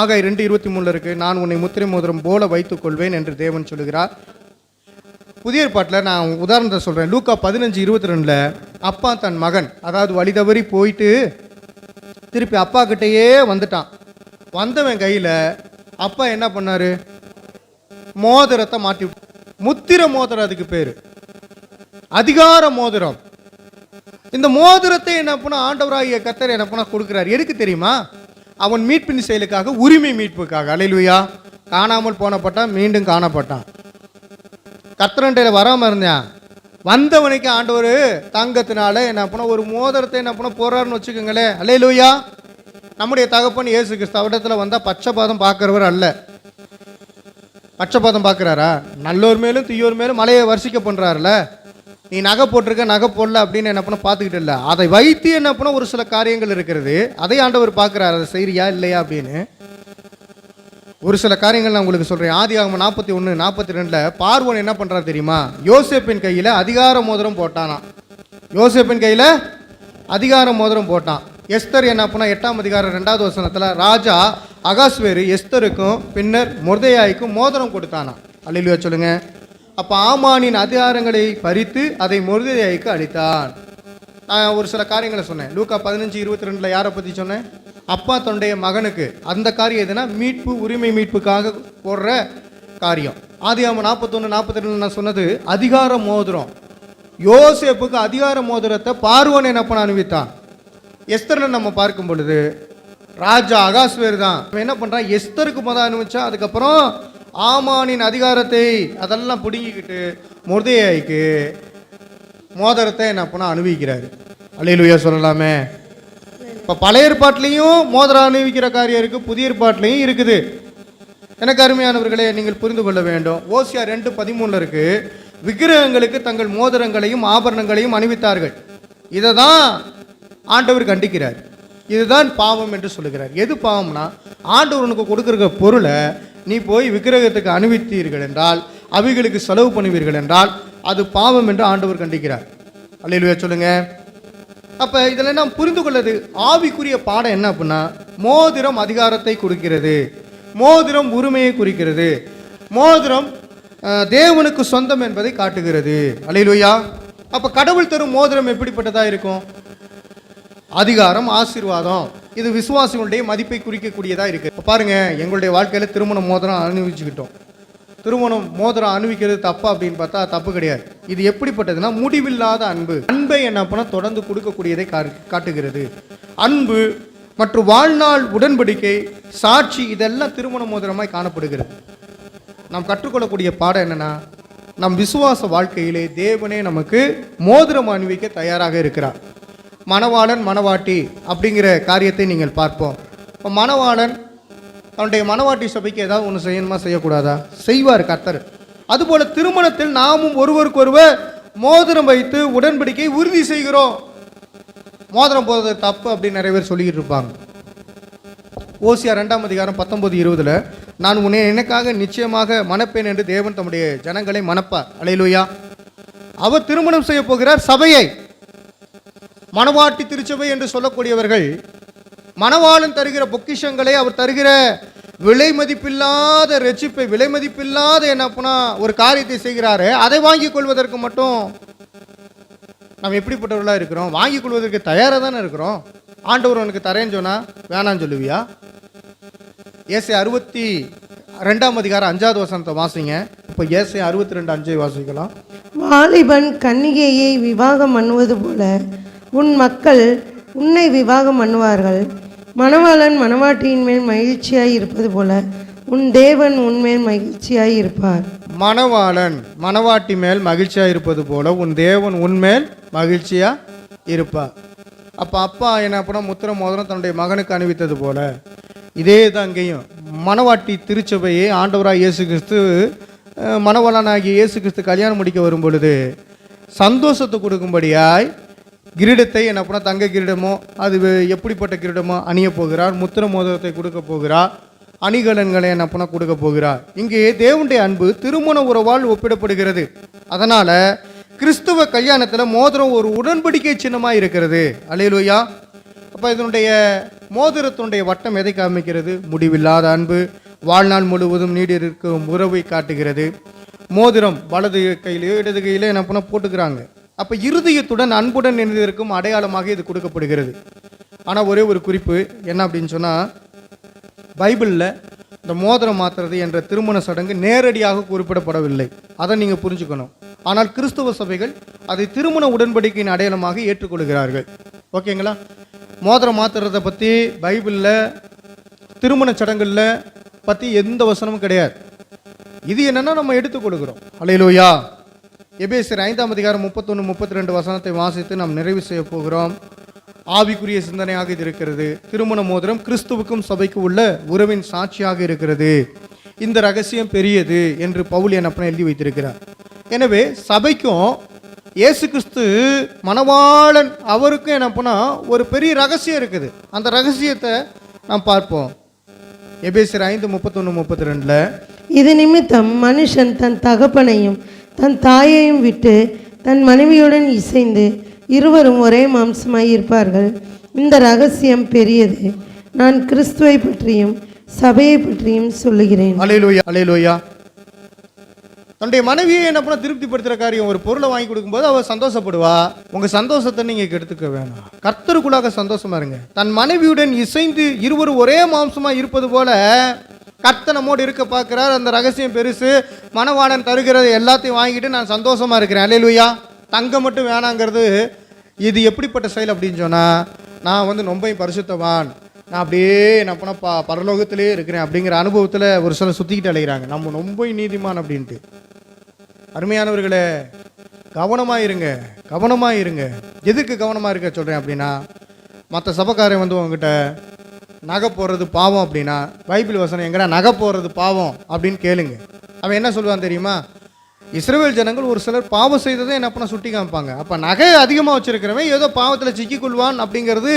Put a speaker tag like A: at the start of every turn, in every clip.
A: ஆகாய் ரெண்டு இருபத்தி மூணில் இருக்கு. நான் உன்னை முத்திரை மோதிரம் போல வைத்துக் கொள்வேன் என்று தேவன் சொல்லுகிறார். புதிய ஏற்பாட்டில் நான் உதாரணத்தை சொல்கிறேன் லூக்கா பதினஞ்சு இருபத்தி ரெண்டில் அப்பா தன் மகன் அதாவது வழி தவறி போயிட்டு திருப்பி அப்பா கிட்டேயே வந்துட்டான். வந்தவன் கையில் அப்பா என்ன பண்ணார்? மோதிரத்தை மாட்டி முத்திர மோதிரம் அதுக்கு பேர். அதிகார மோதிரம். இந்த மோதிரத்தை என்ன பண்ணால் ஆண்டவராகிய கத்தர் என்ன பண்ண கொடுக்குறாரு. எதுக்கு தெரியுமா? அவன் மீட்பின் செயலுக்காக உரிமை மீட்புக்காக. அலையிலுயா. காணாமல் போனப்பட்டான் மீண்டும் காணப்பட்டான். கத்திரண்டையில் வராமல் இருந்தேன். வந்தவனுக்கு ஆண்டவர் தங்கத்தினால என்ன பண்ண ஒரு மோதிரத்தை என்ன பண்ண போறாருன்னு வச்சுக்கோங்களேன். அல்லையிலுயா நம்முடைய தகப்பன் இயேசு கிறிஸ்து அவடத்தில் வந்தால் பச்சைபாதம் பார்க்குறவர் அல்ல. பச்சைபாதம் பார்க்குறாரா? நல்லோர் மேலும் தீயோர் மேலும் மலையை வரிசிக்க பண்ணுறாருல நீ நகை போட்டிருக்க நகை போடல அப்படின்னு என்ன பண்ண பார்த்துக்கிட்டு இல்லை. அதை வைத்து என்ன பண்ண ஒரு சில காரியங்கள் இருக்கிறது. அதை ஆண்டவர் பார்க்குறாரு. அதை செய்கிறியா இல்லையா அப்படின்னு. ஒரு சில காரியங்கள் நான் உங்களுக்கு சொல்கிறேன் ஆதி ஆகும் நாற்பத்தி ஒன்று நாற்பத்தி ரெண்டில் பார்வன் என்ன பண்ணுறாரு தெரியுமா? யோசேப்பின் கையில் அதிகார மோதிரம் போட்டானா யோசேப்பின் கையில் அதிகார மோதிரம் போட்டான். எஸ்தர் என்ன பண்ணால் எட்டாம் அதிகாரம் ரெண்டாவது வசனத்தில் ராஜா அகாஸ்வேரு எஸ்தருக்கும் பின்னர் முர்தையாய்க்கும் மோதிரம் கொடுத்தானா அல்லையா சொல்லுங்கள் அப்போ ஆமானின் அதிகாரங்களை பறித்து அதை முர்தையாய்க்கு அளித்தான். நான் ஒரு சில காரியங்களை சொன்னேன். லூக்கா பதினஞ்சு இருபத்தி ரெண்டில் யாரை பற்றி சொன்னேன்? அப்பா தொண்டைய மகனுக்கு. அந்த காரியம் எதுனா? மீட்பு உரிமை மீட்புக்காக போடுற காரியம். ஆதி ஆமாம் நாற்பத்தொன்று நாற்பத்தி ரெண்டு நான் சொன்னது அதிகார மோதிரம். யோசேப்புக்கு அதிகார மோதிரத்தை பார்வன் என்ன பண்ண அனுபவித்தான் எஸ்தரில் நம்ம பார்க்கும் பொழுது ராஜா அகாஸ்வேர் தான். என்ன பண்ணுறான் எஸ்தருக்கு முதல் அனுபவிச்சா அதுக்கப்புறம் ஆமானின் அதிகாரத்தை அதெல்லாம் பிடுங்கிக்கிட்டு முருதையாய்க்கு மோதிரத்தை என்ன பண்ண அனுபவிக்கிறாரு அல்லையிலுயா சொல்லலாமே. இப்போ பழைய ஏற்பாட்டிலையும் மோதிரம் அனுபவிக்கிற காரியம் இருக்குது புதிய ஏற்பாட்டிலையும் இருக்குது. எனக்கு அருமையானவர்களே நீங்கள் புரிந்து கொள்ள வேண்டும். ஓசியா ரெண்டு பதிமூணில் இருக்குது விக்கிரகங்களுக்கு தங்கள் மோதிரங்களையும் ஆபரணங்களையும் அணிவித்தார்கள். இதை தான் ஆண்டவர் கண்டிக்கிறார். இதுதான் பாவம் என்று சொல்லுகிறார். எது பாவம்னா ஆண்டவர் உனக்கு கொடுக்குற பொருளை நீ போய் விக்கிரகத்துக்கு அணிவித்தீர்கள் என்றால் அவைகளுக்கு செலவு பண்ணுவீர்கள் என்றால் அது பாவம் என்று ஆண்டவர் கண்டிக்கிறார். அல்லையிலுயா சொல்லுங்க. அப்ப இதில் நாம் புரிந்து கொள்ளது ஆவிக்குரிய பாடம் என்ன அப்படின்னா மோதிரம் அதிகாரத்தை குறிக்கிறது மோதிரம் உரிமையை குறிக்கிறது. மோதிரம் தேவனுக்கு சொந்தம் என்பதை காட்டுகிறது. அலையிலுயா அப்ப கடவுள் தரும் மோதிரம் எப்படிப்பட்டதா இருக்கும்? அதிகாரம் ஆசீர்வாதம். இது விசுவாசிகளுடைய மதிப்பை குறிக்கக்கூடியதாக இருக்குது பாருங்க எங்களுடைய வாழ்க்கையில் திருமண மோதிரம் அனுபவிச்சுக்கிட்டோம். திருமணம் மோதிரம் அணிவிக்கிறது தப்பா அப்படின்னு பார்த்தா தப்பு கிடையாது. இது எப்படிப்பட்டதுன்னா முடிவில்லாத அன்பு. அன்பை என்ன பண்ண தொடர்ந்து கொடுக்கக்கூடியதை காட்டுகிறது. அன்பு மற்றும் வாழ்நாள் உடன்படிக்கை சாட்சி இதெல்லாம் திருமண மோதிரமாய் காணப்படுகிறது. நாம் கற்றுக்கொள்ளக்கூடிய பாடம் என்னன்னா நம் விசுவாச வாழ்க்கையிலே தேவனே நமக்கு மோதிரம் அணிவிக்க தயாராக இருக்கிறார். மணவாளன் மணவாட்டி அப்படிங்கிற காரியத்தை நீங்கள் பார்ப்போம். இப்போ மணவாளன் தன்னுடைய மணவாட்டி சபைக்கு ஏதாவது ஒன்று செய்யணுமா செய்யக்கூடாதா? செய்வார் கர்த்தர். அதுபோல் திருமணத்தில் நாமும் ஒருவருக்கொருவர் மோதிரம் வைத்து உடன்படிக்கை உறுதி செய்கிறோம். மோதிரம் போடுறது தப்பு அப்படின்னு நிறைய பேர் சொல்லிக்கிட்டு இருப்பாங்க. ஓசியா ரெண்டாம் அதிகாரம் பத்தொன்பது இருபதில் நான் உன்னை எனக்காக நிச்சயமாக மணப்பேன் என்று தேவன் தம்முடைய ஜனங்களை மணப்பார். அலையிலுயா. அவர் திருமணம் செய்ய போகிறார் சபையை. மணவாட்டி திருச்சபை என்று சொல்லக்கூடியவர்கள் மணவாளன் தருகிற பொக்கிஷங்களை அவர் தருகிற விலை மதிப்பில்லாத ரட்சிப்பை விலை மதிப்பில்லாத என்ன பண்ணா ஒரு காரியத்தை செய்கிறாரு. அதை வாங்கிக் கொள்வதற்கு மட்டும் நம்ம எப்படிப்பட்டவர்களாக இருக்கிறோம்? வாங்கிக் கொள்வதற்கு தயாராக தானே இருக்கிறோம்? ஆண்டவர் உனக்கு தரேன்னு சொன்னால் வேணான்னு சொல்லுவியா? ஏசை அறுபத்தி ரெண்டாம் அதிகாரம் அஞ்சாவது வசனத்தை வாசிங்க. இப்போ ஏசை அறுபத்தி ரெண்டு அஞ்சை வாசிக்கலாம்.
B: வாலிபன் கன்னிகையை விவாகம் பண்ணுவது போல உன் மக்கள் உன்னை விவாகம் பண்ணுவார்கள். மணவாளன் மணவாட்டியின் மேல் மகிழ்ச்சியாய் இருப்பது போல உன் தேவன் உன்மேல் மகிழ்ச்சியாய் இருப்பார்.
A: மணவாளன் மணவாட்டி மேல் மகிழ்ச்சியாக இருப்பது போல உன் தேவன் உன்மேல் மகிழ்ச்சியா இருப்பார். அப்ப அப்பா என்ன பண்ண முத்திர மோதிரம் தன்னுடைய மகனுக்கு அணிவித்தது போல. இதே தான் அங்கேயும் மணவாட்டி திருச்சபையை ஆண்டவராக இயேசு கிறிஸ்து மணவாளனாகிய இயேசு கிறிஸ்து கல்யாணம் முடிக்க வரும் பொழுது சந்தோஷத்தை கொடுக்கும்படியாய் கிரீடத்தை என்ன பண்ண தங்க கிரீடமோ அது எப்படிப்பட்ட கிரீடமோ அணிய போகிறார் முத்திர மோதிரத்தை கொடுக்க போகிறார் அணிகலன்களை என்ன பண்ண கொடுக்க போகிறார். இங்கே தேவனுடைய அன்பு திருமண உறவால் ஒப்பிடப்படுகிறது. அதனால கிறிஸ்துவ கல்யாணத்தில் மோதிரம் ஒரு உடன்படிக்கை சின்னமாக இருக்கிறது. அலையலோயா அப்போ இதனுடைய மோதிரத்தினுடைய வட்டம் எதை காமிக்கிறது? முடிவில்லாத அன்பு. வாழ்நாள் முழுவதும் நீடிருக்கும் உறவை காட்டுகிறது. மோதிரம் வலது கையிலையோ இடது கையிலோ என்ன பண்ண போட்டுக்கிறாங்க. அப்போ இருதயத்துடன் அன்புடன் இணைந்திருக்கும் அடையாளமாக இது கொடுக்கப்படுகிறது. ஆனால் ஒரே ஒரு குறிப்பு என்ன அப்படின்னு சொன்னால் பைபிளில் இந்த மோதிரம் மாத்துறது என்ற திருமண சடங்கு நேரடியாக குறிப்பிடப்படவில்லை. அதை நீங்கள் புரிஞ்சுக்கணும். ஆனால் கிறிஸ்துவ சபைகள் அதை திருமண உடன்படிக்கையின் அடையாளமாக ஏற்றுக்கொள்கிறார்கள். ஓகேங்களா? மோதிரம் மாத்துறதை பற்றி பைபிளில் திருமண சடங்குகளில் பற்றி எந்த வசனமும் கிடையாது. இது என்னன்னா நம்ம எடுத்துக்கொள்கிறோம் அலையிலோயா எபேசர் ஐந்தாம் அதிகாரம் முப்பத்தொன்று முப்பத்தி ரெண்டு வசனத்தை வாசித்து நாம் நிறைவு செய்ய போகிறோம். ஆவிக்குரிய சிந்தனையாக இது இருக்கிறது. திருமண மோதிரம் கிறிஸ்துவுக்கும் சபைக்கு உள்ள உறவின் சாட்சியாக இருக்கிறது. இந்த ரகசியம் பெரியது என்று பவுல் என்னப்பன எழுதி வைத்திருக்கிறார். எனவே சபைக்கும் இயேசு கிறிஸ்து மணவாளன் அவருக்கும் என்னப்பனா ஒரு பெரிய ரகசியம் இருக்குது. அந்த ரகசியத்தை நாம் பார்ப்போம். எபேசர் ஐந்து முப்பத்தொன்று முப்பத்தி ரெண்டில்
B: இது நிமித்தம் மனுஷன் தன் தகப்பனையும் தன் தாயையும் விட்டு தன் மனைவியுடன் இசைந்து இருவரும் ஒரே மாம்சமாய் இருப்பார்கள். இந்த ரகசியம் பெரியது. நான் கிறிஸ்துவை பற்றியும் சபையை பற்றியும் சொல்லுகிறேன்.
A: அலையலோயா அலையலோயா தன்னுடைய மனைவியை என்ன பண்ண திருப்திப்படுத்துகிற காரியம் ஒரு பொருளை வாங்கி கொடுக்கும்போது அவள் சந்தோஷப்படுவா? உங்கள் சந்தோஷத்தை நீங்கள் கெடுத்துக்க வேணாம். கர்த்தருக்குள்ளாக சந்தோஷமா இருங்க. தன் மனைவியுடன் இசைந்து இருவரும் ஒரே மாம்சமாக இருப்பது போல கர்த்தனமோடு இருக்க பார்க்குறார். அந்த ரகசியம் பெருசு. மணவாளன் தருகிறது எல்லாத்தையும் வாங்கிட்டு நான் சந்தோஷமாக இருக்கிறேன். அலையிலுயா தங்கம் மட்டும் வேணாங்கிறது. இது எப்படிப்பட்ட செயல் அப்படின்னு சொன்னால் நான் வந்து ரொம்பவும் பரிசுத்தவான். நான் அப்படியே என்ன பண்ண ப பரலோகத்திலே இருக்கிறேன் அப்படிங்கிற அனுபவத்தில் ஒரு சிலர் சுற்றிக்கிட்டு அலைகிறாங்க நம்ம ரொம்ப நீதிமான் அப்படின்ட்டு. அருமையானவர்களே கவனமாக இருங்க. கவனமாக இருங்க. எதுக்கு கவனமாக இருக்க சொல்கிறேன் அப்படின்னா மற்ற சபக்காரன் வந்து உங்ககிட்ட நகை போடுறது பாவம் அப்படின்னா பைபிள் வசனம் எங்கடா நகை போடுறது பாவம் அப்படின்னு கேளுங்க. அவன் என்ன சொல்லுவான் தெரியுமா? இஸ்ரேல் ஜனங்கள் ஒரு சிலர் பாவம் செய்ததை என்ன பண்ண சுட்டி காமிப்பாங்க. அப்போ நகை அதிகமாக வச்சிருக்கிறவன் ஏதோ பாவத்தில் சிக்கிக்கொள்வான் அப்படிங்கிறது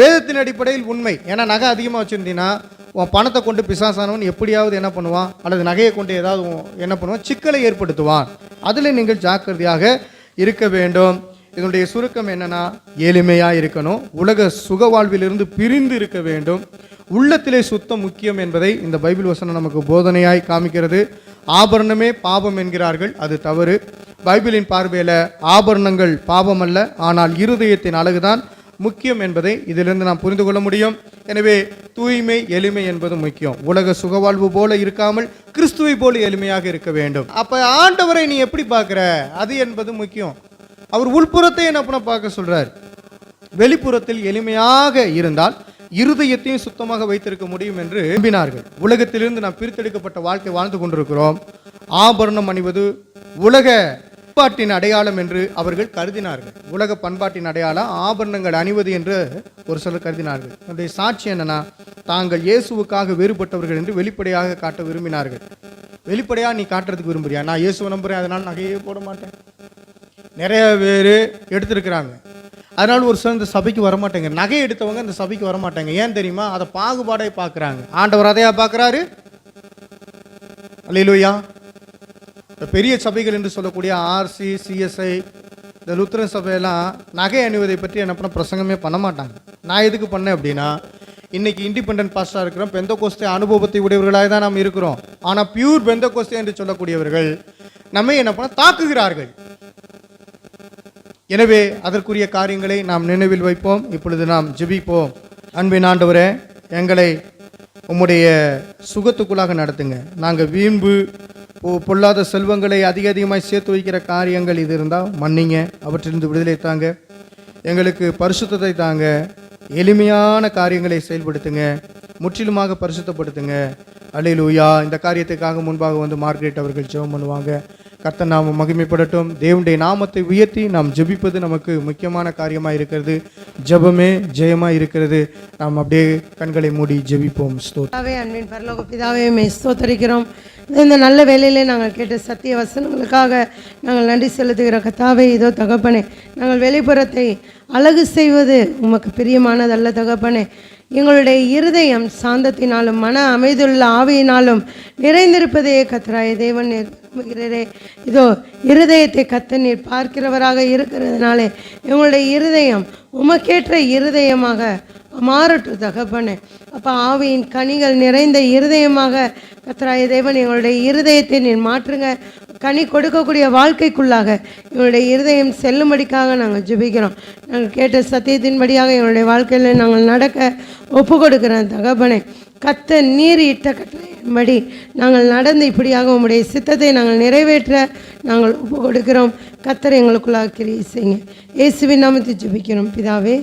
A: வேதத்தின் அடிப்படையில் உண்மை. ஏன்னா நகை அதிகமாக வச்சுருந்தீங்கன்னா உன் பணத்தை கொண்டு பிசாசானவன் எப்படியாவது என்ன பண்ணுவான்? அல்லது நகையை கொண்டு ஏதாவது என்ன பண்ணுவான்? சிக்கலை ஏற்படுத்துவான். அதில் நீங்கள் ஜாக்கிரதையாக இருக்க வேண்டும். இதனுடைய சுருக்கம் என்னன்னா எளிமையாக இருக்கணும் உலக சுக வாழ்விலிருந்து பிரிந்து இருக்க வேண்டும். உள்ளத்திலே சுத்தம் முக்கியம் என்பதை இந்த பைபிள் வசனம் நமக்கு போதனையாய் காமிக்கிறது. ஆபரணமே பாபம் என்கிறார்கள் அது தவறு. பைபிளின் பார்வையில் ஆபரணங்கள் பாபம் அல்ல ஆனால் இருதயத்தின் அழகுதான் முக்கியம் என்பதை இதிலிருந்து நாம் புரிந்து கொள்ள முடியும். எனவே தூய்மை எளிமை என்பது முக்கியம். உலக சுகவாழ்வு போல இருக்காமல் கிறிஸ்துவை போல எளிமையாக இருக்க வேண்டும். அப்ப ஆண்டவரை நீ எப்படி பார்க்குற? அது என்பது முக்கியம். அவர் உள்புறத்தை என்ன பண்ண பார்க்க சொல்கிறார் வெளிப்புறத்தில் எளிமையாக இருந்தால் இருதயத்தையும் சுத்தமாக வைத்திருக்க முடியும் என்று நம்பினார்கள். உலகத்திலிருந்து நாம் பிரித்தெடுக்கப்பட்ட வாழ்க்கை வாழ்ந்து கொண்டிருக்கிறோம். ஆபரணம் அணிவது உலக பண்பாட்டின் அடையாளம் என்று அவர்கள் கருதினார்கள். உலக பண்பாட்டின் அடையாளம் ஆபரணங்கள் அணிவது என்று ஒரு சிலர் கருதினார்கள். என்னுடைய சாட்சி என்னன்னா தாங்கள் இயேசுவுக்காக வேறுபட்டவர்கள் என்று வெளிப்படையாக காட்ட விரும்பினார்கள். வெளிப்படையாக நீ காட்டுறதுக்கு விரும்புறியா? நான் இயேசுவை நம்புறேன் அதனால் நகையே போட மாட்டேன். நிறைய பேர் எடுத்திருக்கிறாங்க. அதனால் ஒரு சிலர் இந்த சபைக்கு வரமாட்டாங்க. நகை எடுத்தவங்க இந்த சபைக்கு வரமாட்டாங்க. ஏன் தெரியுமா? அதை பாகுபாடே பார்க்குறாங்க ஆண்டவர் அதையா பார்க்குறாரு அல்லையிலூயா இந்த பெரிய சபைகள் என்று சொல்லக்கூடிய ஆர்சி சிஎஸ்ஐ இந்த லுத்திரன் சபையெல்லாம் நகை அணிவதை பற்றி என்ன பண்ண பிரசங்கமே பண்ண மாட்டாங்க. நான் எதுக்கு பண்ணேன் அப்படின்னா இன்றைக்கி இண்டிபெண்டன்ட் பாஸ்டாக இருக்கிறோம். பெந்த கோஸ்தே அனுபவத்தை உடையவர்களாக தான் நாம் இருக்கிறோம். ஆனால் பியூர் பெந்த கோஸ்தே என்று சொல்லக்கூடியவர்கள் நம்மை என்ன பண்ண தாக்குகிறார்கள். எனவே அதற்குரிய காரியங்களை நாம் நினைவில் வைப்போம். இப்பொழுது நாம் ஜெபிப்போம். அன்பின் ஆண்டவரே எங்களை உம்முடைய சுகத்துக்குள்ளாக நடத்துங்க. நாங்கள் வீம்பு பொ- பொல்லாத செல்வங்களை அதிக அதிகமாக சேர்த்து வைக்கிற காரியங்கள் இது இருந்தால் மன்னிங்க. அவற்றிலிருந்து விடுதலை தாங்க. எங்களுக்கு பரிசுத்தத்தை தாங்க. எளிமையான காரியங்களை செயல்படுத்துங்க. முற்றிலுமாக பரிசுத்தப்படுத்துங்க. அல்லேலூயா. இந்த காரியத்துக்காக முன்பாக வந்து மார்க்ரேட் அவர்கள் ஜெபம் பண்ணுவாங்க. கர்த்த நாம் மகிமைப்படட்டும். தேவனுடைய நாமத்தை உயர்த்தி நாம் ஜெபிப்பது நமக்கு முக்கியமான காரியமாக இருக்கிறது. ஜெபமே ஜெயமாக இருக்கிறது. நாம் அப்படியே கண்களை மூடி ஜெபிப்போம்.
B: ஸ்தோத்தாவே அன்பின் பரலோக பிதாவே ஸ்தோத்தரிக்கிறோம். இந்த நல்ல வேலையிலே நாங்கள் கேட்ட சத்திய வசனங்களுக்காக நாங்கள் நன்றி செலுத்துகிற கத்தாவே இதோ தகப்பனே நாங்கள் வெளிப்புறத்தை அழகு செய்வது உமக்கு பிரியமானதல்ல தகப்பனே. எங்களுடைய இருதயம் சாந்தத்தினாலும் மன அமைதியுள்ள ஆவியினாலும் நிறைந்திருப்பதே கத்ராய தேவன். நிர்- இதோ இருதயத்தை கத்த நீர் பார்க்கிறவராக இருக்கிறதுனாலே எங்களுடைய இருதயம் உமக்கேற்ற இருதயமாக மாறட்டும் தகப்பனே. அப்போ ஆவியின் கனிகள் நிறைந்த இருதயமாக கத்ராய தேவன் எங்களுடைய இருதயத்தை நீர் மாற்றுங்க. கனி கொடுக்கக்கூடிய வாழ்க்கைக்குள்ளாக எங்களுடைய இருதயம் செல்லும்படிக்காக நாங்கள் ஜுபிக்கிறோம். நாங்கள் கேட்ட சத்தியத்தின்படியாக எங்களுடைய வாழ்க்கையில் நாங்கள் நடக்க ஒப்பு கொடுக்கிறோம் தகப்பனே. கத்த நீர் இட்ட கட்டளையின்படி நாங்கள் நடந்து இப்படியாக உம்முடைய சித்தத்தை நாங்கள் நிறைவேற்ற நாங்கள் ஒப்பு கொடுக்கிறோம் கத்தர் எங்களுக்குள்ளாக கிரியை செய்யுங்க. இயேசுவின் நாமத்தை ஜெபிக்கிறோம். பிதாவே